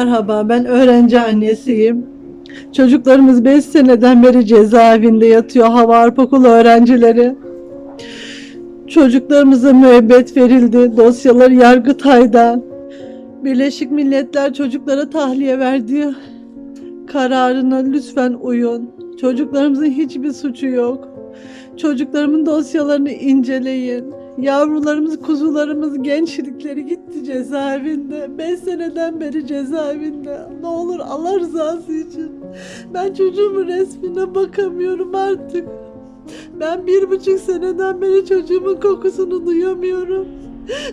Merhaba, ben öğrenci annesiyim. Çocuklarımız 5 seneden beri cezaevinde yatıyor, hava harp okulu öğrencileri. Çocuklarımıza müebbet verildi, dosyaları Yargıtay'da. Birleşik Milletler çocuklara tahliye verdiği kararına lütfen uyun. Çocuklarımızın hiçbir suçu yok. Çocuklarımın dosyalarını inceleyin. Yavrularımız, kuzularımız, gençlikleri gitti cezaevinde. 5 seneden beri cezaevinde. Ne olur Allah rızası için. Ben çocuğumun resmine bakamıyorum artık. Ben bir buçuk seneden beri çocuğumun kokusunu duyamıyorum.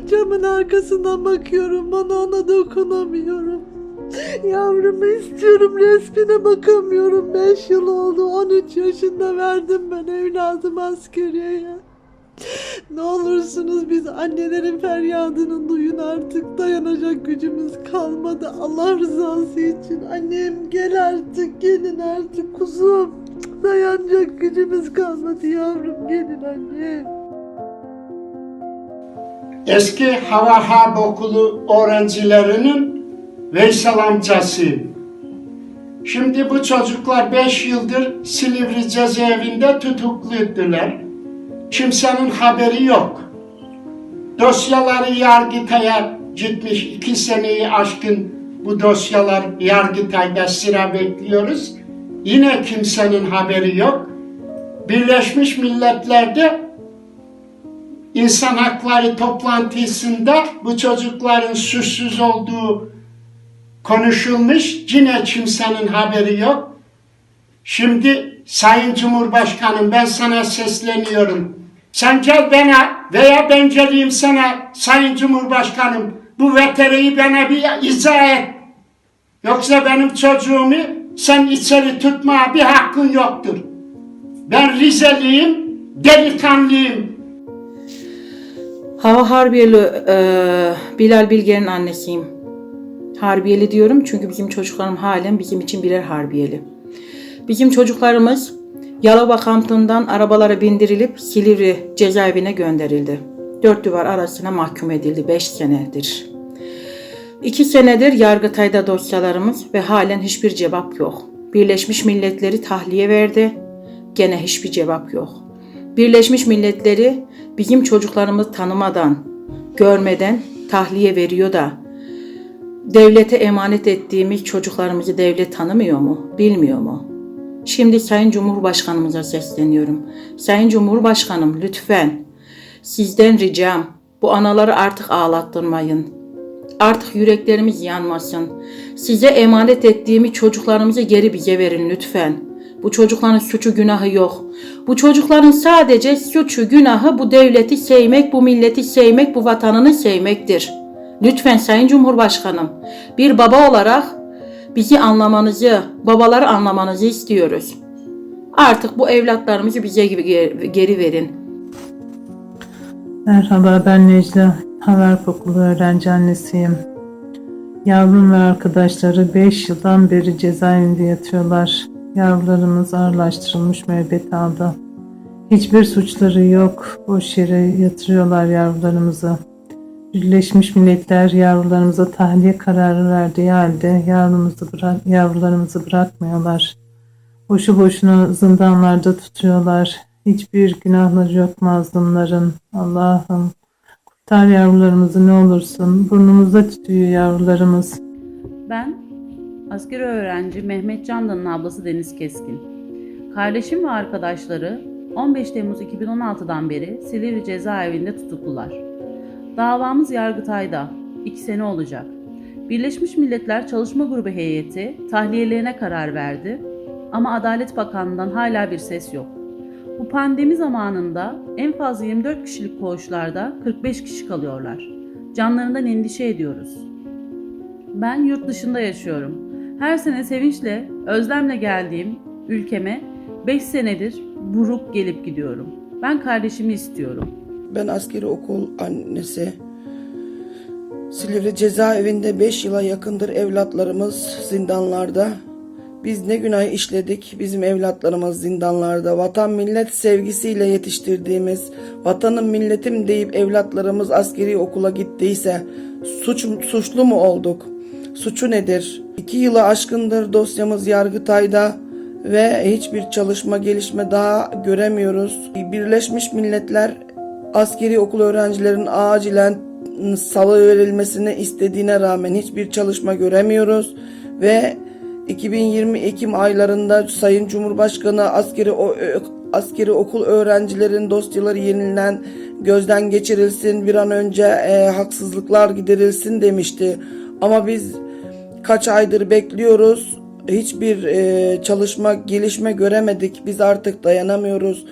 Camın arkasından bakıyorum. Bana ona dokunamıyorum. Yavrumu istiyorum resmine bakamıyorum. 5 yıl oldu. 13 yaşında verdim ben evladım askeriyeye. Ne olursunuz biz annelerin feryadını duyun artık. Dayanacak gücümüz kalmadı. Allah rızası için. Annem gel artık gelin artık kuzum. Dayanacak gücümüz kalmadı yavrum gelin annem. Eski Hava Harp Okulu öğrencilerinin Veysel amcasıyım. Şimdi bu çocuklar 5 yıldır Silivri cezaevinde tutukluydular. Kimsenin haberi yok. Dosyaları Yargıtay'a gitmiş. iki seneyi aşkın bu dosyalar Yargıtay'da sıra bekliyoruz. Yine kimsenin haberi yok. Birleşmiş Milletler'de İnsan Hakları toplantısında bu çocukların suçsuz olduğu konuşulmuş. Yine kimsenin haberi yok. Şimdi Sayın Cumhurbaşkanım ben sana sesleniyorum. Sen gel bana veya ben geleyim sana Sayın Cumhurbaşkanım bu veteriyi bana bir izah et. Yoksa benim çocuğumu sen içeri tutmaya bir hakkın yoktur. Ben Rizeliyim, delikanlıyım. Hava Harbiyeli e, Bilal Bilge'nin annesiyim. Harbiyeli diyorum çünkü bizim çocuklarım halen bizim için birer Harbiyeli. Bizim çocuklarımız Yalova kampından arabalara bindirilip Silivri cezaevine gönderildi. Dört duvar arasına mahkum edildi 5 senedir. İki senedir Yargıtay'da dosyalarımız ve halen hiçbir cevap yok. Birleşmiş Milletleri tahliye verdi. Gene hiçbir cevap yok. Birleşmiş Milletleri bizim çocuklarımızı tanımadan, görmeden tahliye veriyor da devlete emanet ettiğimiz çocuklarımızı devlet tanımıyor mu, bilmiyor mu? Şimdi Sayın Cumhurbaşkanımıza sesleniyorum. Sayın Cumhurbaşkanım lütfen sizden ricam bu anaları artık ağlattırmayın. Artık yüreklerimiz yanmasın. Size emanet ettiğimiz çocuklarımızı geri bize verin lütfen. Bu çocukların suçu günahı yok. Bu çocukların sadece suçu günahı bu devleti sevmek, bu milleti sevmek, bu vatanını sevmektir. Lütfen Sayın Cumhurbaşkanım, bir baba olarak bizi anlamanızı, babaları anlamanızı istiyoruz. Artık bu evlatlarımızı bize geri geri verin. Merhaba ben Necla. Haber Okulu öğrenci annesiyim. Yavrum ve arkadaşları 5 yıldan beri cezaevinde yatıyorlar. Yavrularımız ağırlaştırılmış müebbet aldı. Hiçbir suçları yok. Boş yere yatırıyorlar yavrularımızı. Birleşmiş Milletler yavrularımıza tahliye kararı verdiği halde yavrumuzu bırak, yavrularımızı bırakmıyorlar. Boşu boşuna zindanlarda tutuyorlar. Hiçbir günahları yok mazlumların. Allah'ım kurtar yavrularımızı ne olursun. Burnumuzda tütüyor yavrularımız. Ben askeri öğrenci Mehmet Candan'ın ablası Deniz Keskin. Kardeşim ve arkadaşları 15 Temmuz 2016'dan beri Silivri cezaevinde tutuklular. Davamız Yargıtay'da. 2 sene olacak. Birleşmiş Milletler Çalışma Grubu heyeti tahliyelerine karar verdi ama Adalet Bakanlığı'ndan hala bir ses yok. Bu pandemi zamanında en fazla 24 kişilik koğuşlarda 45 kişi kalıyorlar. Canlarından endişe ediyoruz. Ben yurt dışında yaşıyorum. Her sene sevinçle, özlemle geldiğim ülkeme 5 senedir buruk gelip gidiyorum. Ben kardeşimi istiyorum. Ben askeri okul annesi. Silivri cezaevinde 5 yıla yakındır evlatlarımız zindanlarda. Biz ne günah işledik bizim evlatlarımız zindanlarda. Vatan millet sevgisiyle yetiştirdiğimiz, vatanım milletim deyip evlatlarımız askeri okula gittiyse suç, suçlu mu olduk? Suçu nedir? İki yılı aşkındır dosyamız Yargıtay'da ve hiçbir çalışma gelişme daha göremiyoruz. Birleşmiş Milletler askeri okul öğrencilerin acilen salı verilmesini istediğine rağmen hiçbir çalışma göremiyoruz ve 2020 Ekim aylarında Sayın Cumhurbaşkanı askeri o, askeri okul öğrencilerin dosyaları yeniden gözden geçirilsin bir an önce e, haksızlıklar giderilsin demişti. Ama biz kaç aydır bekliyoruz. Hiçbir e, çalışma, gelişme göremedik. Biz artık dayanamıyoruz.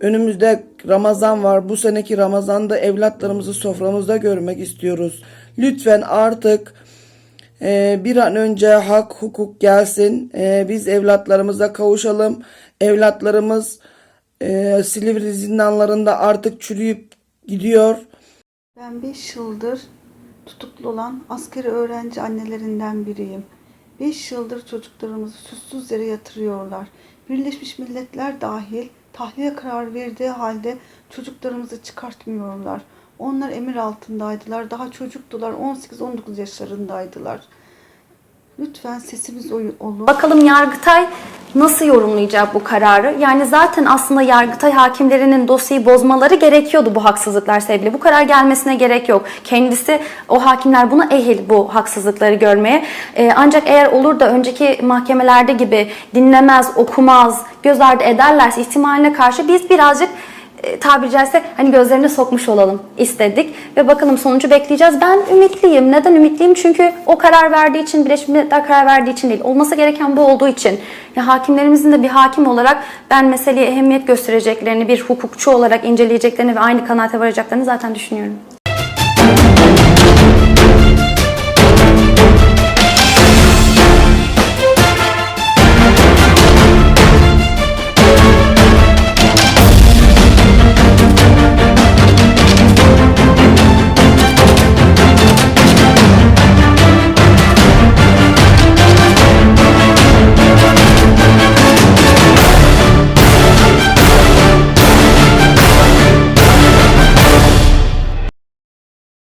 Önümüzde Ramazan var. Bu seneki Ramazan'da evlatlarımızı soframızda görmek istiyoruz. Lütfen artık e, bir an önce hak, hukuk gelsin. E, biz evlatlarımıza kavuşalım. Evlatlarımız e, Silivri zindanlarında artık çürüyüp gidiyor. Ben 5 yıldır tutuklu olan askeri öğrenci annelerinden biriyim. 5 yıldır çocuklarımızı suçsuz yere yatırıyorlar. Birleşmiş Milletler dahil tahliye kararı verdiği halde çocuklarımızı çıkartmıyorlar. Onlar emir altındaydılar. Daha çocuktular. 18-19 yaşlarındaydılar. Lütfen sesimiz olun. Bakalım Yargıtay nasıl yorumlayacak bu kararı? Yani zaten aslında Yargıtay hakimlerinin dosyayı bozmaları gerekiyordu bu haksızlıklar sebebiyle. Bu karar gelmesine gerek yok. Kendisi o hakimler buna ehil bu haksızlıkları görmeye. Ee, ancak eğer olur da önceki mahkemelerde gibi dinlemez, okumaz, göz ardı ederlerse ihtimaline karşı biz birazcık tabiri caizse hani gözlerine sokmuş olalım istedik ve bakalım sonucu bekleyeceğiz. Ben ümitliyim. Neden ümitliyim? Çünkü o karar verdiği için, Birleşmiş Milletler karar verdiği için değil. Olması gereken bu olduğu için. Ya hakimlerimizin de bir hakim olarak ben meseleye ehemmiyet göstereceklerini, bir hukukçu olarak inceleyeceklerini ve aynı kanaate varacaklarını zaten düşünüyorum.